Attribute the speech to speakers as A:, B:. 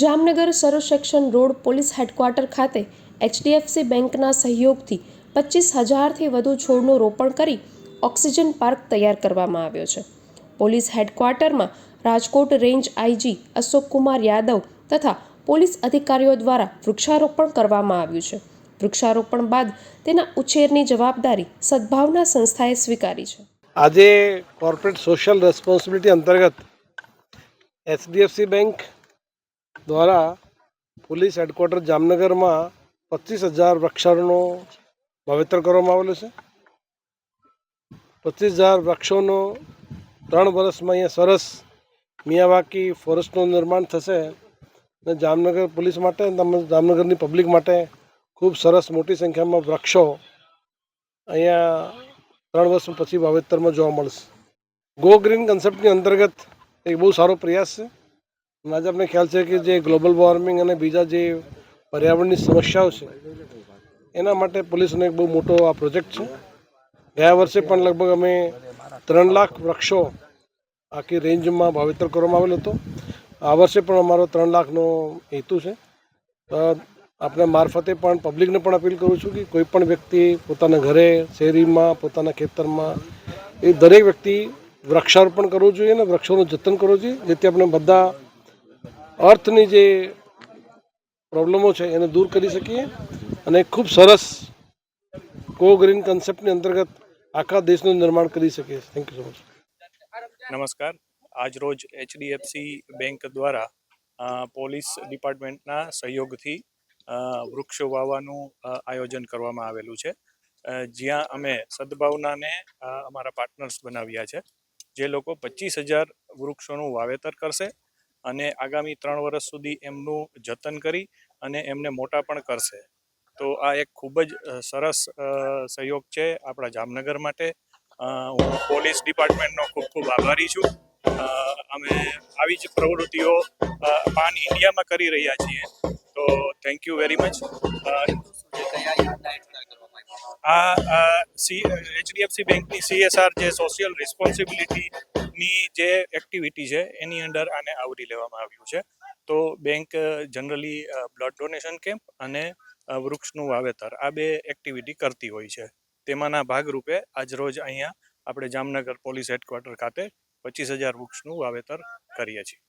A: જામનગર સર્વસેક્શન road police headquarter ખાતે HDFC બેંકના સહયોગથી પચીસ હજારથી વધુ છોડનું રોપણ કરી ઓક્સિજન પાર્ક તૈયાર કરવામાં આવ્યો છે. પોલીસ હેડક્વાર્ટરમાં રાજકોટ રેન્જ આઈજી અશોકકુમાર યાદવ તથા પોલીસ અધિકારીઓ દ્વારા વૃક્ષારોપણ કરવામાં આવ્યું છે. વૃક્ષારોપણ બાદ તેના ઉછેરની જવાબદારી સદભાવના સંસ્થાએ સ્વીકારી છે.
B: આજે કોર્પોરેટ સોશિયલ રેસ્પોન્સિબિલિટી અંતર્ગત એચડીએફસી બેંક દ્વારા પોલીસ હેડક્વાર્ટર જામનગરમાં પચીસ હજાર વૃક્ષારોનું વાવેતર કરવામાં આવેલું છે. પચીસ હજાર વૃક્ષોનો ત્રણ વર્ષમાં અહીંયા સરસ મિયાવાકી ફોરેસ્ટનું નિર્માણ થશે અને જામનગર પોલીસ માટે તેમજ જામનગરની પબ્લિક માટે ખૂબ સરસ મોટી સંખ્યામાં વૃક્ષો અહીંયા ત્રણ વર્ષ પછી વાવેતરમાં જોવા મળશે. ગો ગ્રીન કન્સેપ્ટની અંતર્ગત એક બહુ સારો પ્રયાસ છે. આજે આપણે ખ્યાલ છે કે જે ગ્લોબલ વોર્મિંગ અને બીજા જે પર્યાવરણની સમસ્યાઓ છે, એના માટે પોલીસનો એક બહુ મોટો આ પ્રોજેક્ટ છે. ગયા વર્ષે પણ લગભગ અમે ત્રણ લાખ વૃક્ષો આખી રેન્જમાં વાવેતર કરવામાં આવેલો હતો. આ વર્ષે પણ અમારો ત્રણ લાખનો હેતુ છે. આપણા મારફતે પણ પબ્લિકને પણ અપીલ કરું છું કે કોઈ પણ વ્યક્તિ પોતાના ઘરે શેરીમાં પોતાના ખેતરમાં, એ દરેક વ્યક્તિ વૃક્ષારોપણ કરવું જોઈએ અને વૃક્ષોનું જતન કરવું જોઈએ, જેથી આપણે બધા અર્થની જે પ્રોબ્લેમો છે એને દૂર કરી શકીએ અને ખૂબ સરસ કો ગ્રીન કન્સેપ્ટની અંતર્ગત આખા દેશનું નિર્માણ કરી શકીએ. થેન્ક યુ સો મચ
C: નમસ્કાર. આજ રોજ એચડીએફસી બેંક દ્વારા પોલીસ ડિપાર્ટમેન્ટના સહયોગથી વૃક્ષો વાવવાનું આયોજન કરવામાં આવેલું છે. જ્યાં અમે સદભાવનાને અમારા પાર્ટનર્સ બનાવ્યા છે. જે લોકો પચીસ હજાર વૃક્ષોનું વાવેતર કરશે અને આગામી ત્રણ વર્ષ સુધી એમનું જતન કરી અને એમને મોટા પણ કરશે. તો આ એક ખૂબ જ સરસ સહયોગ છે આપણા જામનગર માટે. હું પોલીસ ડિપાર્ટમેન્ટનો ખૂબ ખૂબ આભારી છું. અમે આવી જ પ્રવૃત્તિઓ પાન ઇન્ડિયામાં કરી રહ્યા છીએ. તો થેન્ક યુ વેરી મચ આ સી એચડીએફસી બેંકની સીએસઆર જે સોશિયલ રિસ્પોન્સિબિલિટીની જે એક્ટિવિટી છે, એની અંડર આને આવરી લેવામાં આવ્યું છે. તો bank generally blood donation camp અને વૃક્ષનું વાવેતર, આ બે એક્ટિવિટી કરતી હોય છે. તેમાંના ભાગરૂપે આજરોજ અહીંયા આપણે જામનગર પોલીસ હેડક્વાર્ટર ખાતે પચીસ હજાર વૃક્ષનું વાવેતર કરીએ છીએ.